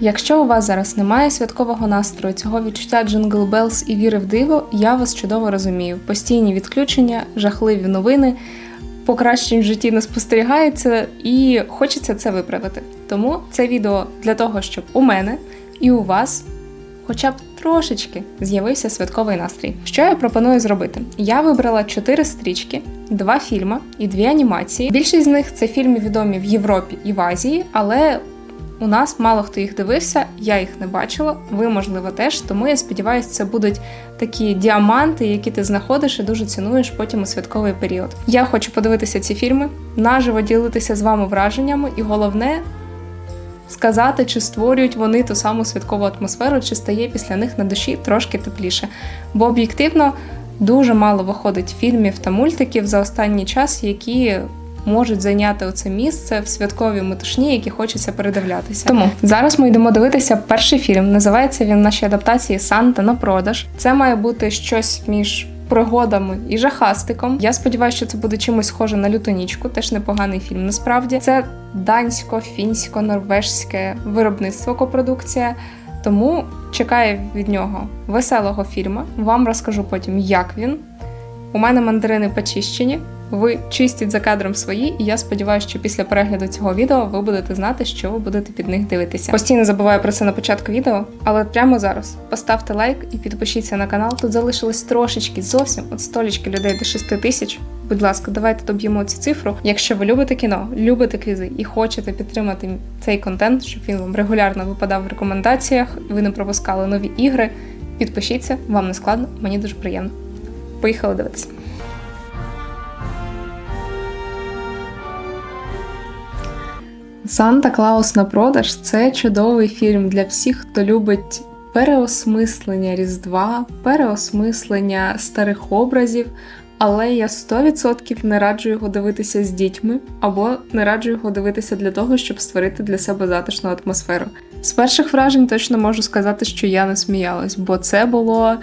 Якщо у вас зараз немає святкового настрою, цього відчуття Джингл Белс і віри в диво, я вас чудово розумію. Постійні відключення, жахливі новини, покращень в житті не спостерігається, і хочеться це виправити. Тому це відео для того, щоб у мене і у вас. Хоча б трошечки з'явився святковий настрій. Що я пропоную зробити? Я вибрала чотири стрічки, два фільми і дві анімації. Більшість з них це фільми відомі в Європі і в Азії, але у нас мало хто їх дивився, я їх не бачила. Ви, можливо, теж. Тому я сподіваюся, це будуть такі діаманти, які ти знаходиш і дуже цінуєш потім у святковий період. Я хочу подивитися ці фільми, наживо ділитися з вами враженнями, і головне сказати, чи створюють вони ту саму святкову атмосферу, чи стає після них на душі трошки тепліше. Бо об'єктивно дуже мало виходить фільмів та мультиків за останній час, які можуть зайняти оце місце в святковій метушні, які хочеться передивлятися. Тому зараз ми йдемо дивитися перший фільм. Називається він в нашій адаптації Санта на продаж. Це має бути щось між. Пригодами і жахастиком. Я сподіваюся, що це буде чимось схоже на лютонічку, теж непоганий фільм. Насправді це дансько-фінсько-норвежське виробництво копродукція. Тому чекаю від нього веселого фільму. Вам розкажу потім, як він. У мене мандарини почищені. Ви чистіть за кадром свої, і я сподіваюся, що після перегляду цього відео ви будете знати, що ви будете під них дивитися. Постійно забуваю про це на початку відео, але прямо зараз поставте лайк і підпишіться на канал. Тут залишилось трошечки зовсім от столічки людей до 6 тисяч. Будь ласка, давайте доб'ємо цю цифру. Якщо ви любите кіно, любите квізи і хочете підтримати цей контент, щоб він вам регулярно випадав в рекомендаціях, ви не пропускали нові ігри. Підпишіться, вам не складно, мені дуже приємно. Поїхали дивитися. Санта Клаус на продаж це чудовий фільм для всіх, хто любить переосмислення Різдва, переосмислення старих образів. Але я 100% не раджу його дивитися з дітьми, або не раджу його дивитися для того, щоб створити для себе затишну атмосферу. З перших вражень точно можу сказати, що я не сміялась, бо це було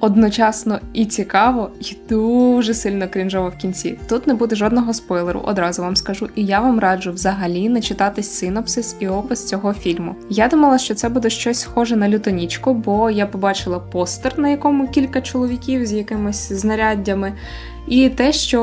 одночасно і цікаво, і дуже сильно крінжово в кінці. Тут не буде жодного спойлеру, одразу вам скажу, і я вам раджу взагалі не читати синопсис і опис цього фільму. Я думала, що це буде щось схоже на лютонічку, бо я побачила постер, на якому кілька чоловіків з якимись знаряддями, і те, що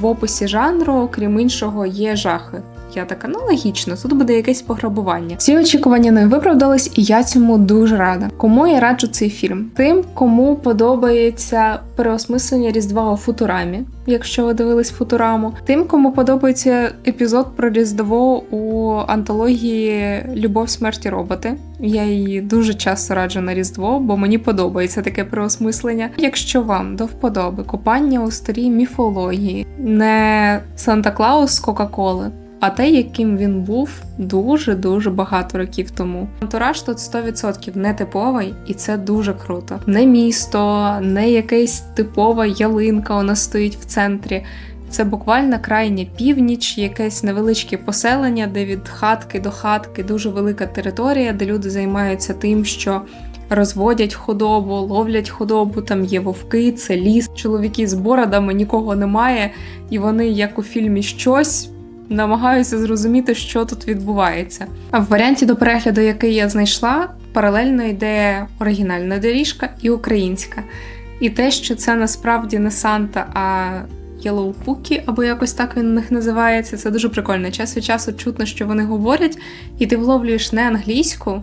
в описі жанру, крім іншого, є жахи. Я така, ну логічно, тут буде якесь пограбування. Всі очікування не виправдались, і я цьому дуже рада. Кому я раджу цей фільм? Тим, кому подобається переосмислення Різдва у Футурамі, якщо ви дивились Футураму, тим, кому подобається епізод про Різдво у антології Любов, смерті роботи. Я її дуже часто раджу на Різдво, бо мені подобається таке переосмислення. Якщо вам до вподоби копання у старій міфології, не Санта Клаус з Кока-Коли а те, яким він був дуже-дуже багато років тому. Антураж тут 100% не типовий, і це дуже круто. Не місто, не якась типова ялинка, вона стоїть в центрі. Це буквально крайня північ, якесь невеличке поселення, де від хатки до хатки дуже велика територія, де люди займаються тим, що розводять худобу, ловлять худобу, там є вовки, це ліс. Чоловіки з бородами нікого немає, і вони, як у фільмі, щось намагаюся зрозуміти, що тут відбувається. А в варіанті до перегляду, який я знайшла, паралельно йде оригінальна доріжка і українська. І те, що це насправді не Санта, а Pookie, або якось так він у них називається, це дуже прикольно. Час від часу чутно, що вони говорять, і ти вловлюєш не англійську,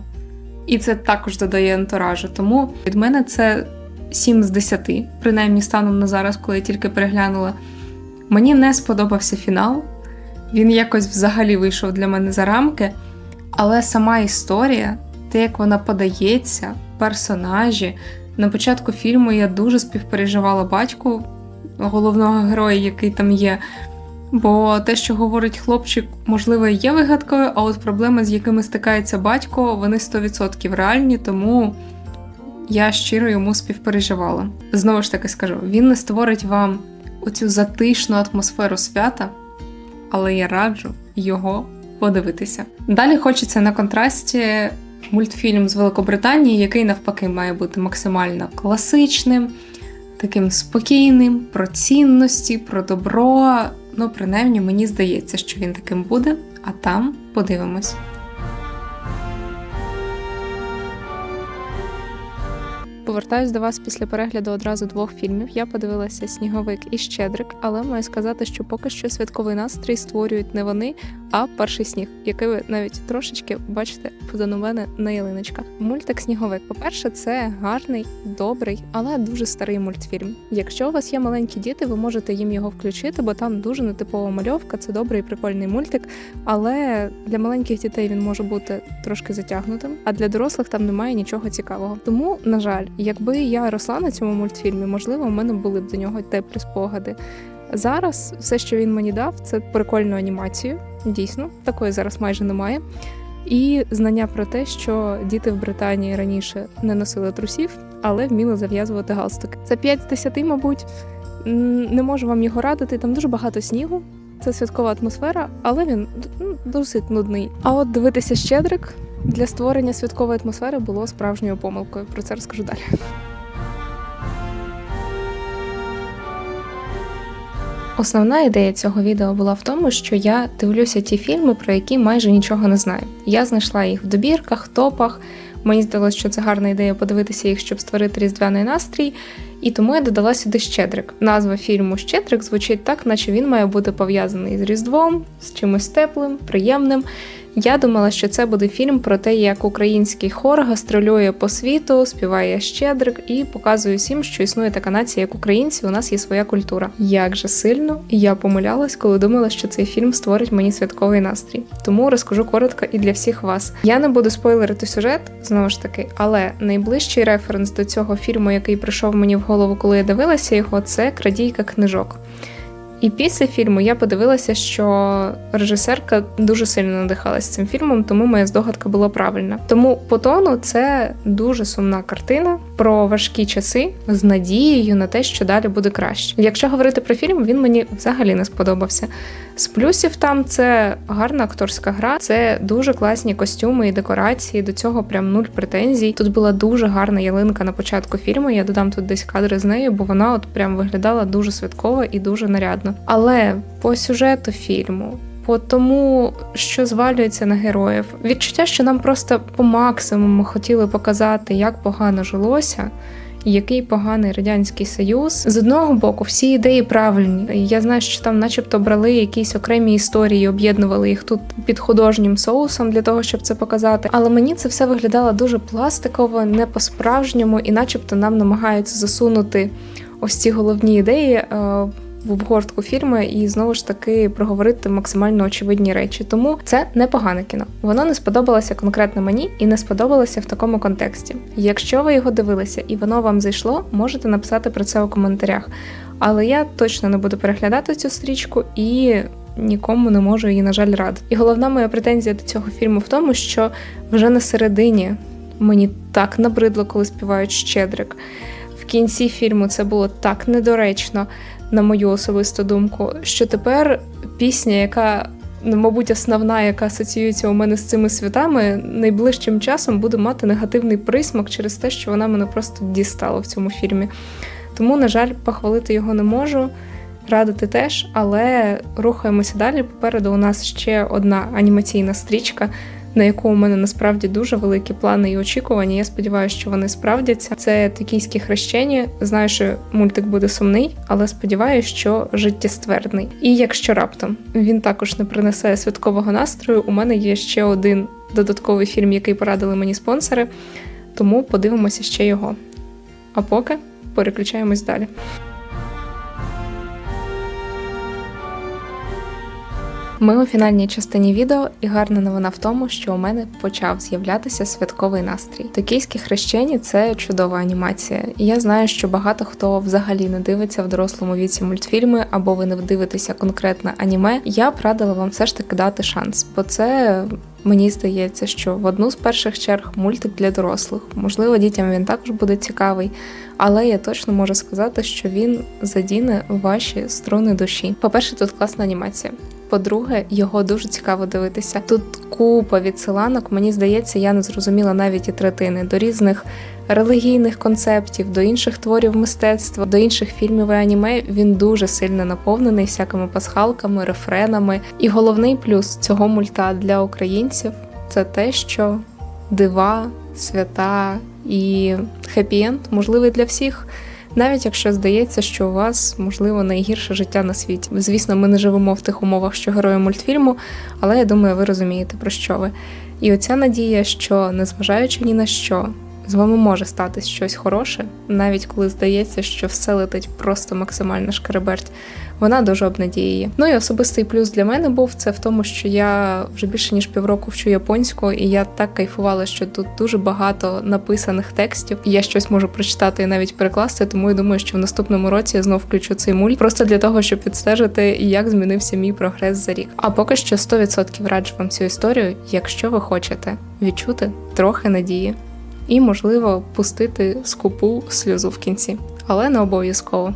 і це також додає антуражу. Тому від мене це 7 з 10, принаймні станом на зараз, коли я тільки переглянула. Мені не сподобався фінал. Він якось взагалі вийшов для мене за рамки. Але сама історія, те, як вона подається, персонажі. На початку фільму я дуже співпереживала батьку головного героя, який там є. Бо те, що говорить хлопчик, можливо, є вигадкою, а от проблеми, з якими стикається батько, вони 100% реальні, тому я щиро йому співпереживала. Знову ж таки скажу: він не створить вам оцю затишну атмосферу свята але я раджу його подивитися. Далі хочеться на контрасті мультфільм з Великобританії, який навпаки має бути максимально класичним, таким спокійним, про цінності, про добро. Ну, принаймні, мені здається, що він таким буде, а там подивимось. Повертаюсь до вас після перегляду одразу двох фільмів. Я подивилася Сніговик і Щедрик, але маю сказати, що поки що святковий настрій створюють не вони, а перший сніг, який ви навіть трошечки бачите позаду мене на ялиночках. Мультик Сніговик. По-перше, це гарний, добрий, але дуже старий мультфільм. Якщо у вас є маленькі діти, ви можете їм його включити, бо там дуже нетипова мальовка. Це добрий прикольний мультик. Але для маленьких дітей він може бути трошки затягнутим, а для дорослих там немає нічого цікавого. Тому, на жаль, якби я росла на цьому мультфільмі, можливо, у мене були б до нього теплі спогади. Зараз все, що він мені дав, це прикольну анімацію. Дійсно, такої зараз майже немає. І знання про те, що діти в Британії раніше не носили трусів, але вміли зав'язувати галстуки. Це 5 з 10, мабуть. Не можу вам його радити. Там дуже багато снігу. Це святкова атмосфера, але він ну, досить нудний. А от дивитися щедрик для створення святкової атмосфери було справжньою помилкою. Про це розкажу далі. Основна ідея цього відео була в тому, що я дивлюся ті фільми, про які майже нічого не знаю. Я знайшла їх в добірках, топах. Мені здалося, що це гарна ідея подивитися їх, щоб створити різдвяний настрій. І тому я додала сюди Щедрик. Назва фільму Щедрик звучить так, наче він має бути пов'язаний з Різдвом, з чимось теплим, приємним. Я думала, що це буде фільм про те, як український хор гастролює по світу, співає щедрик і показує всім, що існує така нація, як українці. У нас є своя культура. Як же сильно я помилялась, коли думала, що цей фільм створить мені святковий настрій. Тому розкажу коротко і для всіх вас. Я не буду спойлерити сюжет знову ж таки, але найближчий референс до цього фільму, який прийшов мені в голову, коли я дивилася його, це крадійка книжок. І після фільму я подивилася, що режисерка дуже сильно надихалась цим фільмом, тому моя здогадка була правильна. Тому по тону це дуже сумна картина про важкі часи з надією на те, що далі буде краще. Якщо говорити про фільм, він мені взагалі не сподобався. З плюсів там це гарна акторська гра, це дуже класні костюми і декорації. До цього прям нуль претензій. Тут була дуже гарна ялинка на початку фільму. Я додам тут десь кадри з нею, бо вона от прям виглядала дуже святково і дуже нарядно. Але по сюжету фільму. По тому, що звалюється на героїв, відчуття, що нам просто по максимуму хотіли показати, як погано жилося, який поганий радянський союз. З одного боку, всі ідеї правильні. Я знаю, що там, начебто, брали якісь окремі історії, об'єднували їх тут під художнім соусом для того, щоб це показати. Але мені це все виглядало дуже пластиково, не по-справжньому, і, начебто, нам намагаються засунути ось ці головні ідеї. В обгортку фільму і знову ж таки проговорити максимально очевидні речі. Тому це непогане кіно. Воно не сподобалося конкретно мені і не сподобалося в такому контексті. Якщо ви його дивилися і воно вам зайшло, можете написати про це у коментарях. Але я точно не буду переглядати цю стрічку і. Нікому не можу її, на жаль, радити. І головна моя претензія до цього фільму в тому, що вже на середині мені так набридло, коли співають Щедрик. В кінці фільму це було так недоречно на мою особисту думку, що тепер пісня, яка ну, мабуть, основна, яка асоціюється у мене з цими святами, найближчим часом буде мати негативний присмак через те, що вона мене просто дістала в цьому фільмі. Тому, на жаль, похвалити його не можу. Радити теж, але рухаємося далі. Попереду у нас ще одна анімаційна стрічка, на яку у мене насправді дуже великі плани і очікування. Я сподіваюся, що вони справдяться. Це токійські хрещення. Знаю, що мультик буде сумний, але сподіваюся, що життєствердний. І якщо раптом він також не принесе святкового настрою, у мене є ще один додатковий фільм, який порадили мені спонсори. Тому подивимося ще його. А поки переключаємось далі. Ми у фінальній частині відео, і гарна новина в тому, що у мене почав з'являтися святковий настрій. Токійські хрещені це чудова анімація. І я знаю, що багато хто взагалі не дивиться в дорослому віці мультфільми, або ви не дивитеся конкретно аніме. Я б радила вам все ж таки дати шанс, бо це. Мені здається, що в одну з перших черг мультик для дорослих. Можливо, дітям він також буде цікавий, але я точно можу сказати, що він задіне ваші струни душі. По-перше, тут класна анімація. По-друге, його дуже цікаво дивитися. Тут купа відсиланок, мені здається, я не зрозуміла навіть і третини до різних релігійних концептів, до інших творів мистецтва, до інших фільмів і аніме. Він дуже сильно наповнений всякими пасхалками, рефренами. І головний плюс цього мульта для українців це те, що дива, свята і хеппі-енд можливий для всіх. Навіть якщо здається, що у вас можливо найгірше життя на світі. Звісно, ми не живемо в тих умовах, що герої мультфільму, але я думаю, ви розумієте про що ви. І оця надія, що незважаючи ні на що, з вами може статись щось хороше, навіть коли здається, що все летить просто максимально шкереберть. Вона дуже обнадіює. Ну і особистий плюс для мене був це в тому, що я вже більше ніж півроку вчу японську, і я так кайфувала, що тут дуже багато написаних текстів. і Я щось можу прочитати і навіть перекласти. Тому я думаю, що в наступному році я знов включу цей мульт просто для того, щоб відстежити, як змінився мій прогрес за рік. А поки що 100% раджу вам цю історію, якщо ви хочете відчути трохи надії і, можливо, пустити скупу сльозу в кінці, але не обов'язково.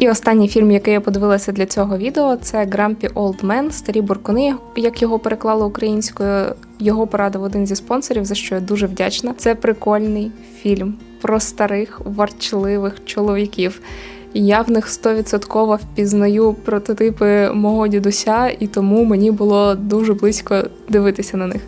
І останній фільм, який я подивилася для цього відео, це Old Man, старі буркуни, як його переклали українською. Його порадив один зі спонсорів, за що я дуже вдячна. Це прикольний фільм про старих ворчливих чоловіків. Я в них стовідсотково впізнаю прототипи мого дідуся, і тому мені було дуже близько дивитися на них.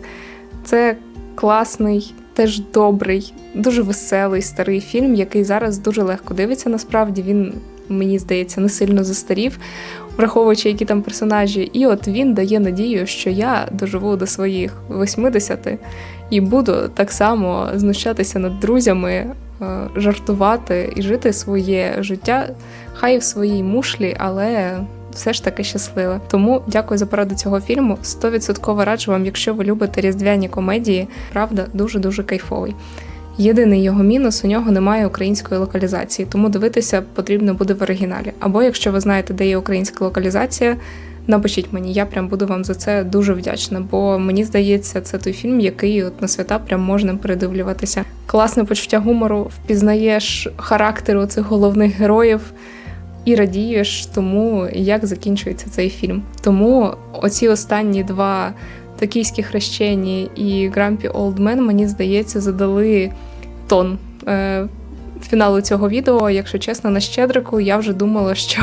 Це класний, теж добрий, дуже веселий старий фільм, який зараз дуже легко дивиться. Насправді він мені здається не сильно застарів, враховуючи, які там персонажі. І от він дає надію, що я доживу до своїх 80 і буду так само знущатися над друзями. Е, жартувати і жити своє життя, хай в своїй мушлі, але все ж таки щасливе. Тому дякую за пораду цього фільму. 100% раджу вам, якщо ви любите різдвяні комедії, правда, дуже дуже кайфовий. Єдиний його мінус у нього немає української локалізації, тому дивитися потрібно буде в оригіналі. Або якщо ви знаєте, де є українська локалізація. Напишіть мені, я прям буду вам за це дуже вдячна, бо мені здається, це той фільм, який от на свята прям можна передивлюватися. Класне почуття гумору, впізнаєш характеру цих головних героїв і радієш тому, як закінчується цей фільм. Тому оці останні два токійські хрещені і Old Man, мені здається, задали тон. Е, Фіналу цього відео, якщо чесно, на щедрику я вже думала, що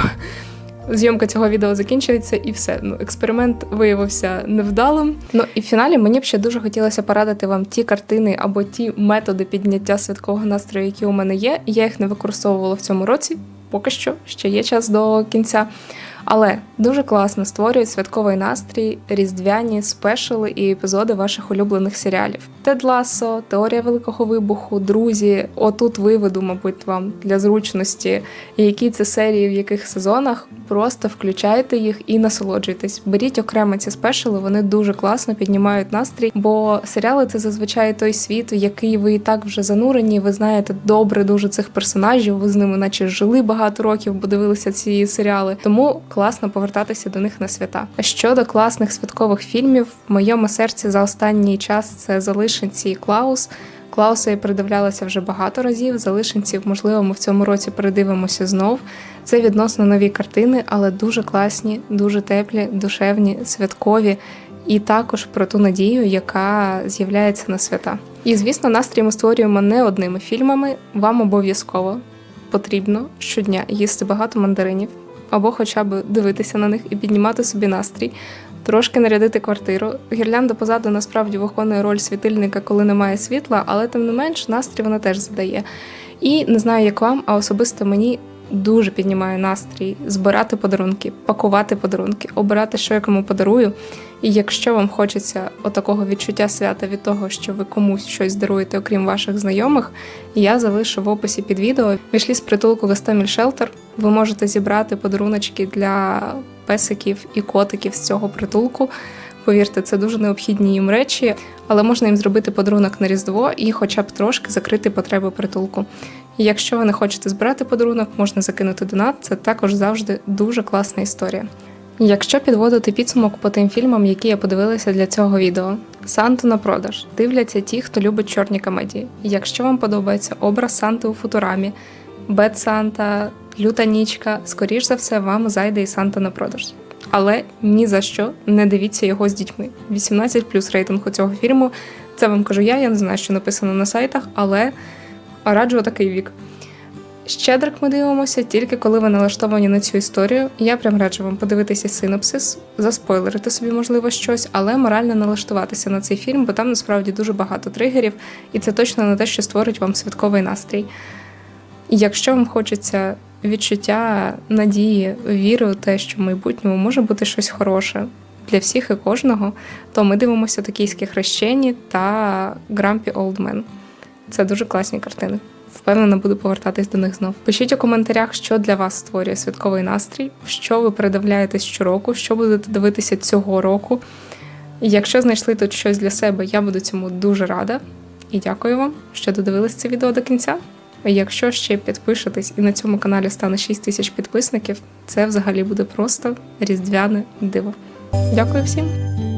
зйомка цього відео закінчується, і все. Ну, експеримент виявився невдалим. Ну і в фіналі мені б ще дуже хотілося порадити вам ті картини або ті методи підняття святкового настрою, які у мене є. Я їх не використовувала в цьому році. Поки що ще є час до кінця. Але дуже класно створюють святковий настрій, різдвяні спешили і епізоди ваших улюблених серіалів. Тед Ласо, Теорія Великого Вибуху, Друзі. Отут виведу, мабуть, вам для зручності, які це серії, в яких сезонах. Просто включайте їх і насолоджуйтесь. Беріть окремо ці спешили, вони дуже класно піднімають настрій, бо серіали це зазвичай той світ, в який ви і так вже занурені. Ви знаєте добре дуже цих персонажів. Ви з ними, наче жили багато років, бо дивилися ці серіали. Тому класно повертатися до них на свята. А щодо класних святкових фільмів, в моєму серці за останній час це залишенці і Клаус. Клауса я передивлялася вже багато разів. Залишенців, можливо, ми в цьому році передивимося знов. Це відносно нові картини, але дуже класні, дуже теплі, душевні, святкові. І також про ту надію, яка з'являється на свята. І звісно, настрій ми створюємо не одними фільмами. Вам обов'язково потрібно щодня їсти багато мандаринів, або хоча б дивитися на них і піднімати собі настрій, трошки нарядити квартиру. Гірлянда позаду насправді виконує роль світильника, коли немає світла, але тим не менш настрій вона теж задає. І не знаю, як вам, а особисто мені дуже піднімає настрій збирати подарунки, пакувати подарунки, обирати, що я кому подарую. І якщо вам хочеться отакого відчуття свята від того, що ви комусь щось даруєте, окрім ваших знайомих, я залишу в описі під відео. Війшлі з притулку Вестеміль Шелтер. Ви можете зібрати подаруночки для песиків і котиків з цього притулку. Повірте, це дуже необхідні їм речі, але можна їм зробити подарунок на Різдво і, хоча б трошки, закрити потреби притулку. І якщо ви не хочете збирати подарунок, можна закинути донат. Це також завжди дуже класна історія. Якщо підводити підсумок по тим фільмам, які я подивилася для цього відео, Санту на продаж дивляться ті, хто любить чорні комедії. Якщо вам подобається образ Санти у футурамі, Бет Санта, Люта Нічка, скоріш за все, вам зайде і Санта на продаж. Але ні за що не дивіться його з дітьми. 18 плюс рейтинг у цього фільму. Це вам кажу я, я не знаю, що написано на сайтах, але раджу такий вік. Щедрик ми дивимося тільки коли ви налаштовані на цю історію. Я прям раджу вам подивитися синопсис, заспойлерити собі, можливо, щось, але морально налаштуватися на цей фільм, бо там насправді дуже багато тригерів, і це точно не те, що створить вам святковий настрій. Якщо вам хочеться відчуття надії, віри у те, що в майбутньому може бути щось хороше для всіх і кожного, то ми дивимося токійське хрещені та Old Man. Це дуже класні картини. Впевнена, буду повертатись до них знов. Пишіть у коментарях, що для вас створює святковий настрій, що ви передивляєтесь щороку, що будете дивитися цього року. Якщо знайшли тут щось для себе, я буду цьому дуже рада. І дякую вам, що додивились це відео до кінця. Якщо ще підпишетесь і на цьому каналі стане 6 тисяч підписників, це взагалі буде просто різдвяне диво. Дякую всім!